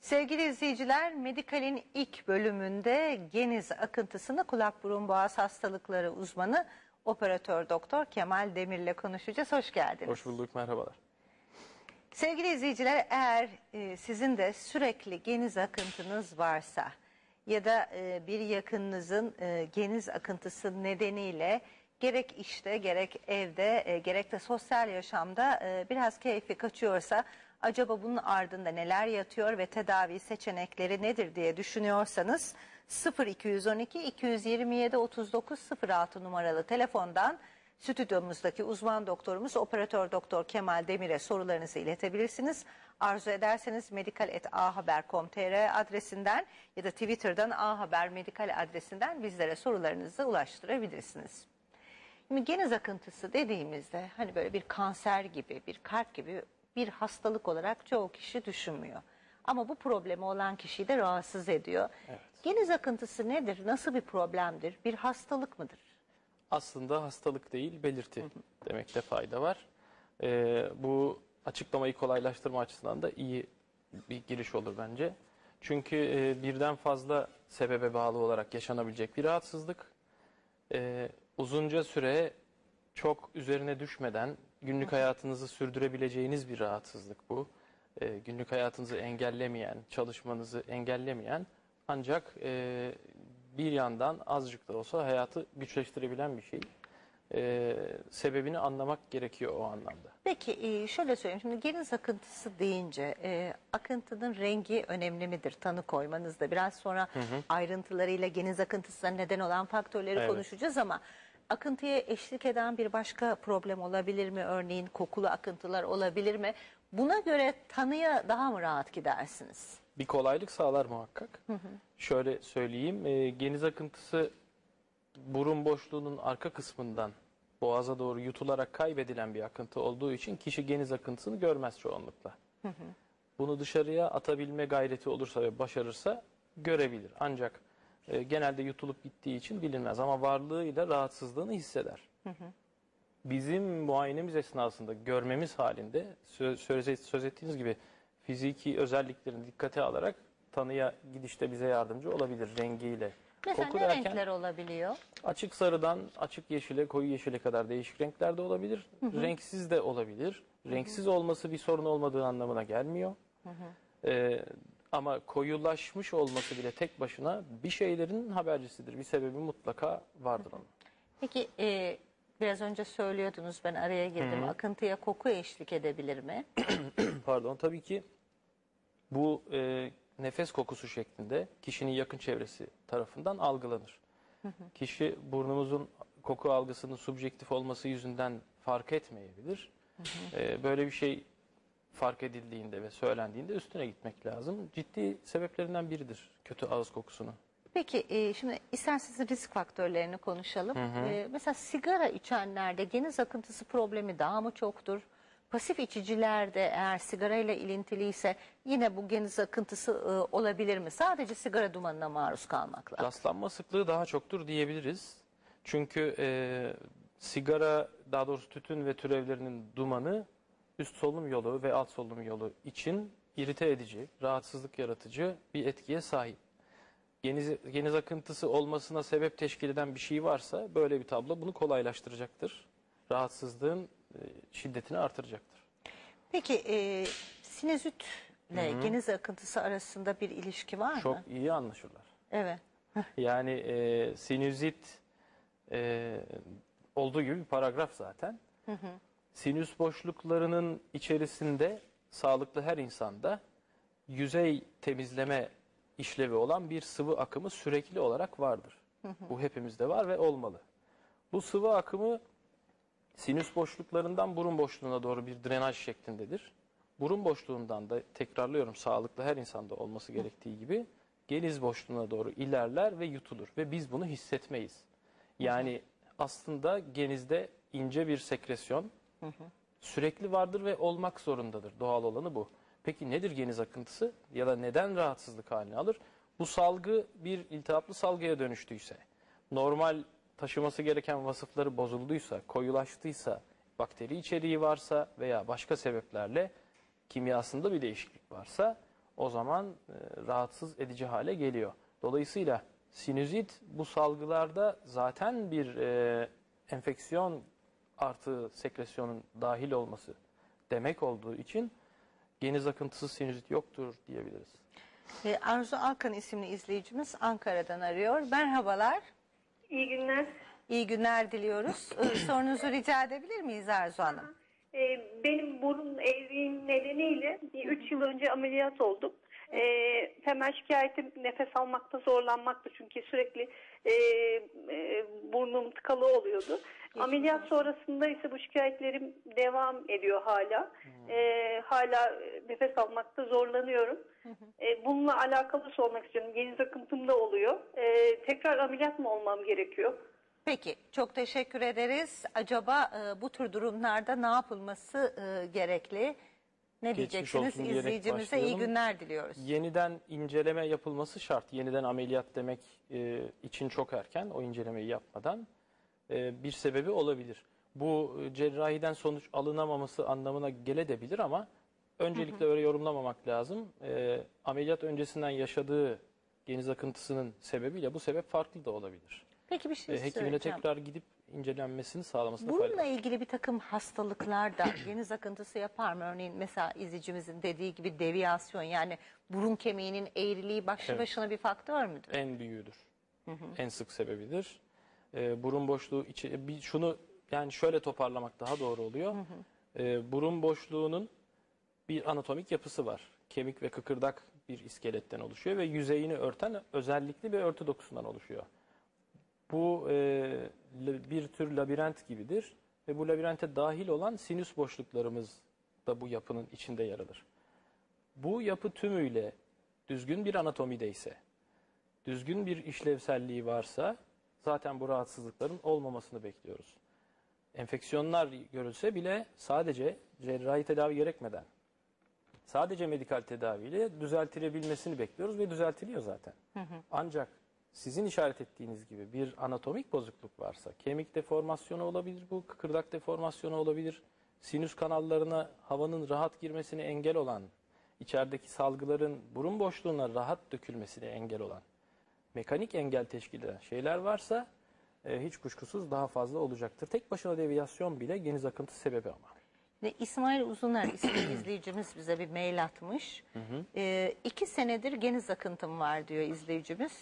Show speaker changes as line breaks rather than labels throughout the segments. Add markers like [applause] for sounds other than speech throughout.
Sevgili izleyiciler, Medikal'in ilk bölümünde geniz akıntısını kulak burun boğaz hastalıkları uzmanı operatör doktor Kemal Demir'le konuşacağız. Hoş geldiniz.
Hoş bulduk, merhabalar.
Sevgili izleyiciler eğer e, sizin de sürekli geniz akıntınız varsa ya da e, bir yakınınızın e, geniz akıntısı nedeniyle gerek işte gerek evde e, gerek de sosyal yaşamda e, biraz keyfi kaçıyorsa acaba bunun ardında neler yatıyor ve tedavi seçenekleri nedir diye düşünüyorsanız 0212 227 39 06 numaralı telefondan Stüdyomuzdaki uzman doktorumuz operatör doktor Kemal Demir'e sorularınızı iletebilirsiniz. Arzu ederseniz medikal.ahaber.com.tr adresinden ya da Twitter'dan ahaber medikal adresinden bizlere sorularınızı ulaştırabilirsiniz. Geniz akıntısı dediğimizde hani böyle bir kanser gibi, bir kalp gibi bir hastalık olarak çoğu kişi düşünmüyor. Ama bu problemi olan kişiyi de rahatsız ediyor. Geniz akıntısı nedir? Nasıl bir problemdir? Bir hastalık mıdır?
Aslında hastalık değil, belirti demekte fayda var. Ee, bu açıklamayı kolaylaştırma açısından da iyi bir giriş olur bence. Çünkü e, birden fazla sebebe bağlı olarak yaşanabilecek bir rahatsızlık. Ee, uzunca süre çok üzerine düşmeden günlük hayatınızı sürdürebileceğiniz bir rahatsızlık bu. Ee, günlük hayatınızı engellemeyen, çalışmanızı engellemeyen ancak e, bir yandan azıcık da olsa hayatı güçleştirebilen bir şey. Ee, sebebini anlamak gerekiyor o anlamda.
Peki e, şöyle söyleyeyim. Şimdi geniz akıntısı deyince e, akıntının rengi önemli midir? Tanı koymanızda biraz sonra ayrıntılarıyla geniz akıntısına neden olan faktörleri
Evet.
konuşacağız ama akıntıya eşlik eden bir başka problem olabilir mi? Örneğin kokulu akıntılar olabilir mi? Buna göre tanıya daha mı rahat gidersiniz?
Bir kolaylık sağlar muhakkak. Şöyle söyleyeyim, e, geniz akıntısı burun boşluğunun arka kısmından boğaza doğru yutularak kaybedilen bir akıntı olduğu için kişi geniz akıntısını görmez çoğunlukla. Bunu dışarıya atabilme gayreti olursa ve başarırsa görebilir. Ancak e, genelde yutulup gittiği için bilinmez ama varlığıyla rahatsızlığını hisseder. Bizim muayenemiz esnasında görmemiz halinde sö- söz, söz ettiğiniz gibi fiziki özelliklerini dikkate alarak tanıya gidişte bize yardımcı olabilir rengiyle.
Mesela
Koku
ne
derken
renkler olabiliyor?
açık sarıdan açık yeşile, koyu yeşile kadar değişik renklerde olabilir. Renksiz de olabilir. Renksiz olması bir sorun olmadığı anlamına gelmiyor. Ee, ama koyulaşmış olması bile tek başına bir şeylerin habercisidir. Bir sebebi mutlaka vardır onun.
Peki e, biraz önce söylüyordunuz ben araya girdim. Akıntıya koku eşlik edebilir mi? [clears throat]
Pardon tabii ki bu e, nefes kokusu şeklinde kişinin yakın çevresi tarafından algılanır. Kişi burnumuzun koku algısının subjektif olması yüzünden fark etmeyebilir. E, böyle bir şey fark edildiğinde ve söylendiğinde üstüne gitmek lazım. Ciddi sebeplerinden biridir kötü ağız kokusunu.
Peki e, şimdi isterseniz risk faktörlerini konuşalım. E, mesela sigara içenlerde geniz akıntısı problemi daha mı çoktur? Pasif içicilerde eğer sigarayla ilintiliyse yine bu geniz akıntısı e, olabilir mi? Sadece sigara dumanına maruz kalmakla.
Rastlanma sıklığı daha çoktur diyebiliriz. Çünkü e, sigara, daha doğrusu tütün ve türevlerinin dumanı üst solunum yolu ve alt solunum yolu için irite edici, rahatsızlık yaratıcı bir etkiye sahip. Geniz, geniz akıntısı olmasına sebep teşkil eden bir şey varsa böyle bir tablo bunu kolaylaştıracaktır. Rahatsızlığın şiddetini artıracaktır.
Peki e, sinüzitle geniz akıntısı arasında bir ilişki var mı?
Çok iyi anlaşırlar.
Evet.
Yani e, sinüzit e, olduğu gibi bir paragraf zaten. Sinüs boşluklarının içerisinde sağlıklı her insanda yüzey temizleme işlevi olan bir sıvı akımı sürekli olarak vardır. Bu hepimizde var ve olmalı. Bu sıvı akımı sinüs boşluklarından burun boşluğuna doğru bir drenaj şeklindedir. Burun boşluğundan da tekrarlıyorum sağlıklı her insanda olması gerektiği gibi geniz boşluğuna doğru ilerler ve yutulur ve biz bunu hissetmeyiz. Yani aslında genizde ince bir sekresyon sürekli vardır ve olmak zorundadır. Doğal olanı bu. Peki nedir geniz akıntısı ya da neden rahatsızlık haline alır? Bu salgı bir iltihaplı salgıya dönüştüyse, normal taşıması gereken vasıfları bozulduysa, koyulaştıysa, bakteri içeriği varsa veya başka sebeplerle kimyasında bir değişiklik varsa o zaman e, rahatsız edici hale geliyor. Dolayısıyla sinüzit bu salgılarda zaten bir e, enfeksiyon artı sekresyonun dahil olması demek olduğu için geniz akıntısı sinüzit yoktur diyebiliriz.
E, Arzu Alkan isimli izleyicimiz Ankara'dan arıyor. Merhabalar.
İyi günler.
İyi günler diliyoruz. E, [clears throat] Sorunuzu rica edebilir miyiz Arzu Hanım?
Ee, benim burun eğriğim nedeniyle bir üç yıl önce ameliyat oldum. Ee, temel şikayetim nefes almakta zorlanmaktı çünkü sürekli e, e, burnum tıkalı oluyordu. Ameliyat sonrasında ise bu şikayetlerim devam ediyor hala. Ee, hala nefes almakta zorlanıyorum. Ee, bununla alakalı sormak istiyorum. Geniz akıntım da oluyor. Ee, tekrar ameliyat mı olmam gerekiyor?
Peki, çok teşekkür ederiz. Acaba e, bu tür durumlarda ne yapılması e, gerekli? Ne diyeceksiniz?
olsun diyerek
İzleyicimize iyi
başlayalım.
günler diliyoruz.
Yeniden inceleme yapılması şart. Yeniden ameliyat demek e, için çok erken o incelemeyi yapmadan e, bir sebebi olabilir. Bu e, cerrahiden sonuç alınamaması anlamına gelebilir ama öncelikle öyle yorumlamamak lazım. E, ameliyat öncesinden yaşadığı geniz akıntısının sebebiyle bu sebep farklı da olabilir.
Peki bir şey
E, hekimine
söyleyeceğim.
tekrar gidip incelenmesini sağlamasında fayda
Bununla
var.
ilgili bir takım hastalıklar da [clears throat] geniz akıntısı yapar mı? Örneğin mesela izleyicimizin dediği gibi deviyasyon yani burun kemiğinin eğriliği başlı
Evet.
başına bir faktör müdür?
en büyüğüdür. En sık sebebidir. Ee, burun boşluğu içi bir şunu yani şöyle toparlamak daha doğru oluyor. Ee, burun boşluğunun bir anatomik yapısı var. Kemik ve kıkırdak bir iskeletten oluşuyor ve yüzeyini örten özellikli bir örtü dokusundan oluşuyor. Bu e, bir tür labirent gibidir ve bu labirente dahil olan sinüs boşluklarımız da bu yapının içinde yer alır. Bu yapı tümüyle düzgün bir anatomide ise düzgün bir işlevselliği varsa zaten bu rahatsızlıkların olmamasını bekliyoruz. Enfeksiyonlar görülse bile sadece cerrahi tedavi gerekmeden sadece medikal tedaviyle düzeltilebilmesini bekliyoruz ve düzeltiliyor zaten. Ancak sizin işaret ettiğiniz gibi bir anatomik bozukluk varsa kemik deformasyonu olabilir bu, kıkırdak deformasyonu olabilir. Sinüs kanallarına havanın rahat girmesine engel olan, içerideki salgıların burun boşluğuna rahat dökülmesine engel olan mekanik engel teşkil eden şeyler varsa e, hiç kuşkusuz daha fazla olacaktır. Tek başına deviyasyon bile geniz akıntı sebebi ama.
Ve İsmail Uzuner isimli [clears throat] izleyicimiz bize bir mail atmış. Ee, iki senedir geniz akıntım var diyor izleyicimiz.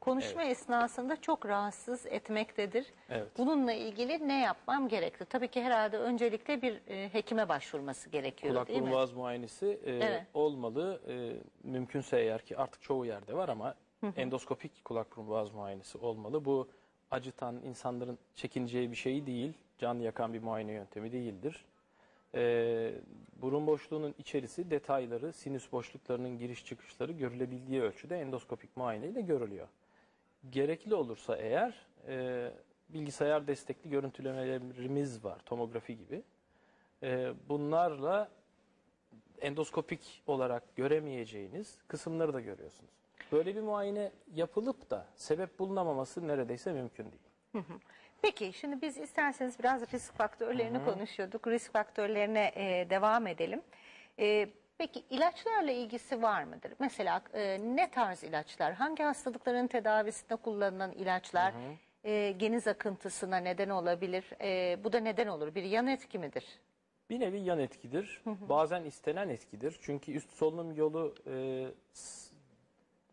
Konuşma esnasında çok rahatsız etmektedir.
Evet.
Bununla ilgili ne yapmam gerekli? Tabii ki herhalde öncelikle bir e, hekime başvurması gerekiyor
Kulak
değil
burun
mi?
boğaz muayenesi e,
Evet.
olmalı. E, mümkünse eğer ki artık çoğu yerde var ama endoskopik kulak burun boğaz muayenesi olmalı. Bu acıtan insanların çekineceği bir şey değil. Can yakan bir muayene yöntemi değildir. E, burun boşluğunun içerisi detayları, sinüs boşluklarının giriş çıkışları görülebildiği ölçüde endoskopik muayeneyle görülüyor. Gerekli olursa eğer e, bilgisayar destekli görüntülemelerimiz var, tomografi gibi. E, bunlarla endoskopik olarak göremeyeceğiniz kısımları da görüyorsunuz. Böyle bir muayene yapılıp da sebep bulunamaması neredeyse mümkün değil.
Peki şimdi biz isterseniz biraz risk faktörlerini konuşuyorduk. Risk faktörlerine e, devam edelim. E, peki ilaçlarla ilgisi var mıdır? Mesela e, ne tarz ilaçlar? Hangi hastalıkların tedavisinde kullanılan ilaçlar e, geniz akıntısına neden olabilir? E, bu da neden olur? Bir yan etki midir?
Bir nevi yan etkidir. Bazen istenen etkidir. Çünkü üst solunum yolu e,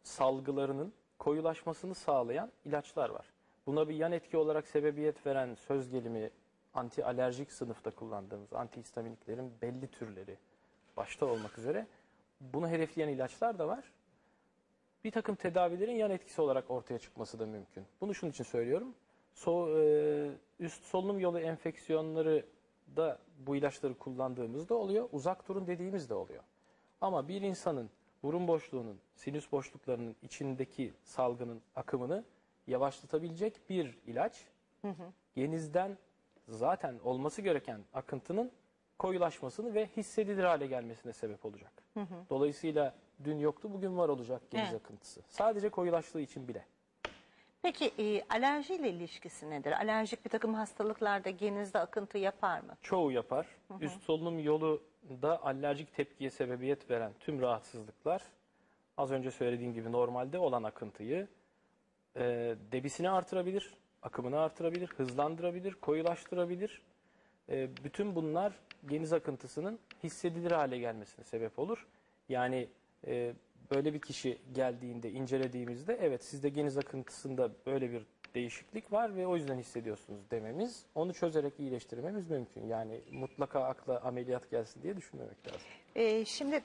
salgılarının koyulaşmasını sağlayan ilaçlar var. Buna bir yan etki olarak sebebiyet veren söz gelimi anti alerjik sınıfta kullandığımız antihistaminiklerin belli türleri başta olmak üzere bunu hedefleyen ilaçlar da var. Bir takım tedavilerin yan etkisi olarak ortaya çıkması da mümkün. Bunu şunun için söylüyorum. So, e, üst solunum yolu enfeksiyonları da bu ilaçları kullandığımızda oluyor. Uzak durun dediğimiz de oluyor. Ama bir insanın burun boşluğunun, sinüs boşluklarının içindeki salgının akımını yavaşlatabilecek bir ilaç genizden zaten olması gereken akıntının koyulaşmasını ve hissedilir hale gelmesine sebep olacak. Dolayısıyla dün yoktu bugün var olacak geniz
Evet.
akıntısı. Sadece koyulaştığı için bile.
Peki e, alerjiyle ilişkisi nedir? Alerjik bir takım hastalıklarda genizde akıntı yapar mı?
Çoğu yapar. Üst solunum yolu da alerjik tepkiye sebebiyet veren tüm rahatsızlıklar az önce söylediğim gibi normalde olan akıntıyı e, debisini artırabilir, akımını artırabilir, hızlandırabilir, koyulaştırabilir. E, bütün bunlar geniz akıntısının hissedilir hale gelmesine sebep olur. Yani e, böyle bir kişi geldiğinde, incelediğimizde evet sizde geniz akıntısında böyle bir değişiklik var ve o yüzden hissediyorsunuz dememiz, onu çözerek iyileştirmemiz mümkün. Yani mutlaka akla ameliyat gelsin diye düşünmemek lazım.
Ee, şimdi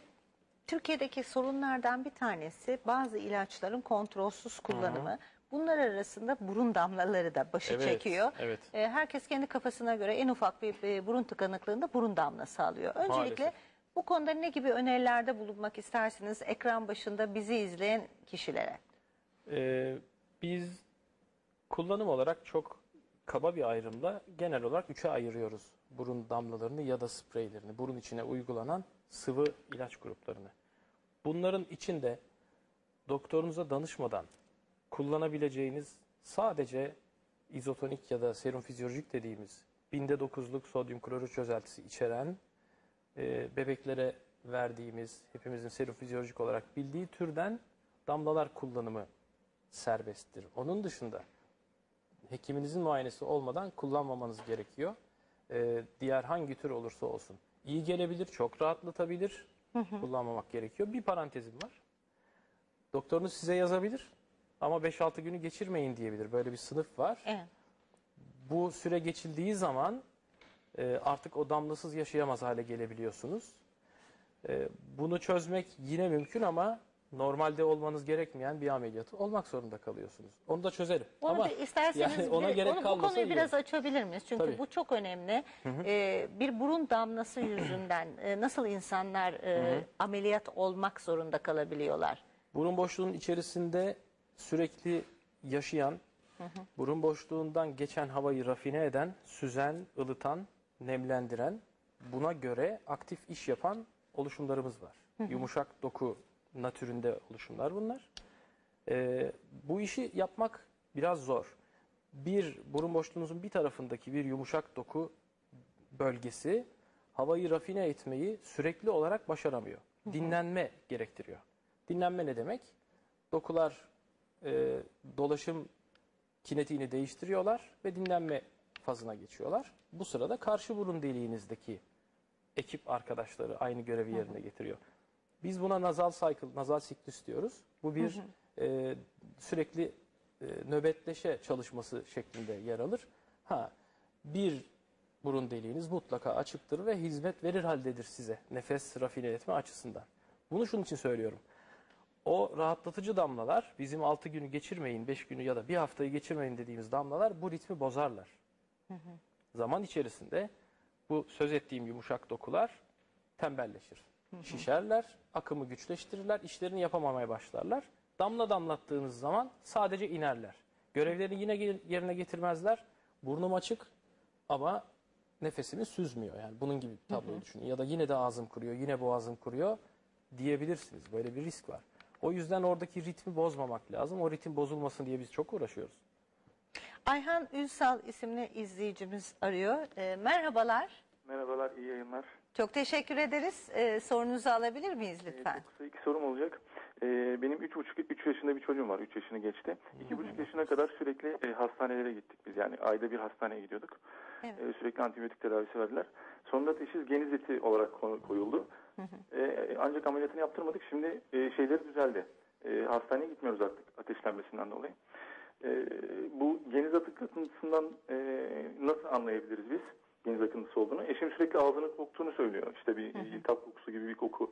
Türkiye'deki sorunlardan bir tanesi bazı ilaçların kontrolsüz kullanımı. Bunlar arasında burun damlaları da başı
Evet,
çekiyor.
evet.
Ee, herkes kendi kafasına göre en ufak bir e, burun tıkanıklığında burun damlası alıyor. Öncelikle
Maalesef.
bu konuda ne gibi önerilerde bulunmak istersiniz ekran başında bizi izleyen kişilere?
Ee, biz kullanım olarak çok kaba bir ayrımla genel olarak üçe ayırıyoruz burun damlalarını ya da spreylerini, burun içine uygulanan sıvı ilaç gruplarını. Bunların içinde doktorunuza danışmadan kullanabileceğiniz sadece izotonik ya da serum fizyolojik dediğimiz binde dokuzluk sodyum klorür çözeltisi içeren e, bebeklere verdiğimiz hepimizin serum fizyolojik olarak bildiği türden damlalar kullanımı serbesttir. Onun dışında hekiminizin muayenesi olmadan kullanmamanız gerekiyor. Ee, diğer hangi tür olursa olsun. İyi gelebilir, çok rahatlatabilir. Kullanmamak gerekiyor. Bir parantezim var. Doktorunuz size yazabilir ama 5-6 günü geçirmeyin diyebilir. Böyle bir sınıf var.
Evet.
Bu süre geçildiği zaman e, artık o damlasız yaşayamaz hale gelebiliyorsunuz. E, bunu çözmek yine mümkün ama normalde olmanız gerekmeyen bir ameliyatı olmak zorunda kalıyorsunuz. Onu da çözerim.
Onu
ama
da isterseniz
yani ona
bir-
gerek
onu, bu konuyu
iyi
biraz açabilir miyiz? Çünkü
Tabii.
bu çok önemli. Ee, bir burun damlası [clears throat] yüzünden e, nasıl insanlar e, ameliyat olmak zorunda kalabiliyorlar?
Burun boşluğunun içerisinde sürekli yaşayan, burun boşluğundan geçen havayı rafine eden, süzen, ılıtan, nemlendiren, buna göre aktif iş yapan oluşumlarımız var. Yumuşak doku natüründe oluşumlar bunlar. Ee, bu işi yapmak biraz zor. Bir burun boşluğunuzun bir tarafındaki bir yumuşak doku bölgesi havayı rafine etmeyi sürekli olarak başaramıyor. Dinlenme gerektiriyor. Dinlenme ne demek? Dokular e, dolaşım kinetiğini değiştiriyorlar ve dinlenme fazına geçiyorlar. Bu sırada karşı burun deliğinizdeki ekip arkadaşları aynı görevi yerine getiriyor. Biz buna nazal cycle, nazal siklus diyoruz. Bu bir e, sürekli e, nöbetleşe çalışması şeklinde yer alır. Ha, bir burun deliğiniz mutlaka açıktır ve hizmet verir haldedir size nefes rafine etme açısından. Bunu şunun için söylüyorum. O rahatlatıcı damlalar bizim 6 günü geçirmeyin, 5 günü ya da bir haftayı geçirmeyin dediğimiz damlalar bu ritmi bozarlar. Zaman içerisinde bu söz ettiğim yumuşak dokular tembelleşir. Şişerler, akımı güçleştirirler, işlerini yapamamaya başlarlar. Damla damlattığınız zaman sadece inerler. Görevlerini yine yerine getirmezler. Burnum açık ama nefesimi süzmüyor. Yani bunun gibi bir tabloyu düşünün. Ya da yine de ağzım kuruyor, yine boğazım kuruyor diyebilirsiniz. Böyle bir risk var. O yüzden oradaki ritmi bozmamak lazım. O ritim bozulmasın diye biz çok uğraşıyoruz.
Ayhan Ülsal isimli izleyicimiz arıyor. Ee, merhabalar.
Merhabalar, iyi yayınlar.
Çok teşekkür ederiz. Ee, sorunuzu alabilir miyiz
Ee,
lütfen?
Çok kısa iki sorum olacak. Ee, benim 3,5 yaşında bir çocuğum var. 3 yaşını geçti. 2,5 yaşına kadar sürekli e, hastanelere gittik biz. Yani ayda bir hastaneye gidiyorduk.
Evet.
Ee, sürekli antibiyotik tedavisi verdiler. Sonunda teşhis geniz eti olarak koyuldu. Ee, ancak ameliyatını yaptırmadık. Şimdi e, şeyleri düzeldi. Ee, hastaneye gitmiyoruz artık ateşlenmesinden dolayı. Ee, bu geniz akıntısından e, nasıl anlayabiliriz biz geniz akıntısı olduğunu? Eşim sürekli ağzını koktuğunu söylüyor. İşte bir iltihap kokusu gibi bir koku